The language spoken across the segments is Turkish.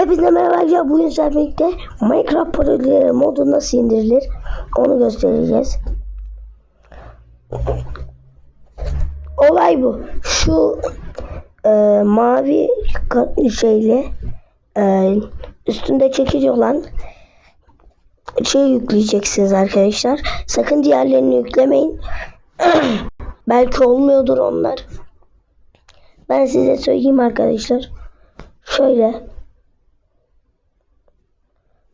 Hepinize merhaba arkadaşlar. Bugün sizlerle birlikte Minecraft parodileri modu nasıl indirilir onu göstereceğiz. Olay bu. Şu e, mavi şeyle e, üstünde çekici olan şey yükleyeceksiniz arkadaşlar. Sakın diğerlerini yüklemeyin. Belki olmuyordur onlar. Ben size söyleyeyim arkadaşlar. Şöyle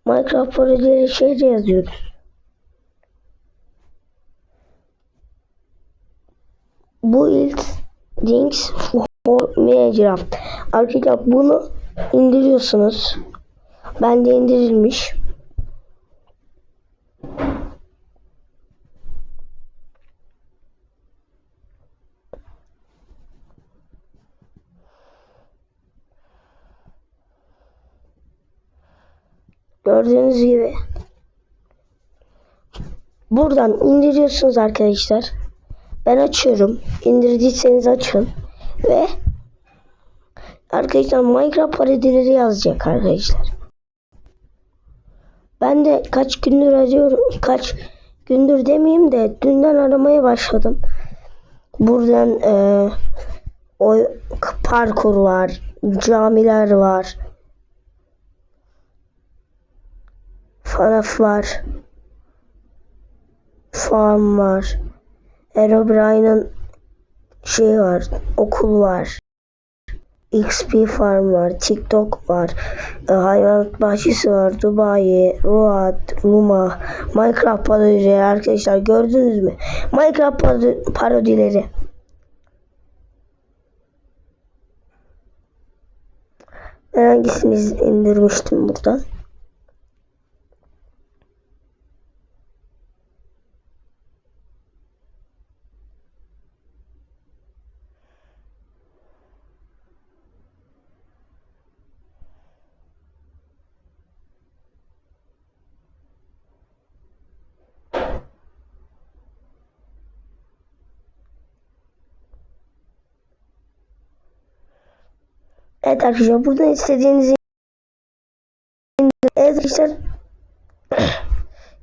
Minecraft parodileri şeyde yazıyoruz. Bu ilk Things for Minecraft. Arkadaşlar bunu indiriyorsunuz. Bende indirilmiş. Gördüğünüz gibi. Buradan indiriyorsunuz arkadaşlar. Ben açıyorum. İndirdiyseniz açın. Ve arkadaşlar Minecraft parodileri yazacak arkadaşlar. Ben de kaç gündür arıyorum. Kaç gündür demeyeyim de dünden aramaya başladım. Buradan e, o parkur var. Camiler var. FNAF var. Farm var. Herobrine'ın şey var. Okul var. XP Farm var. TikTok var. E, hayvanat bahçesi var. Dubai, Ruat, Ruma, Minecraft parodileri arkadaşlar gördünüz mü? Minecraft parodi- parodileri. Ben hangisini indirmiştim buradan? Evet arkadaşlar buradan istediğinizi Evet arkadaşlar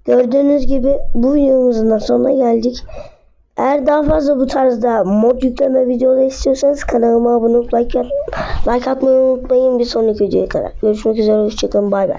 gördüğünüz gibi bu videomuzun da sonuna geldik. Eğer daha fazla bu tarzda mod yükleme videoları istiyorsanız kanalıma abone olup like, like atmayı unutmayın bir sonraki videoya kadar. Görüşmek üzere hoşçakalın bay bay.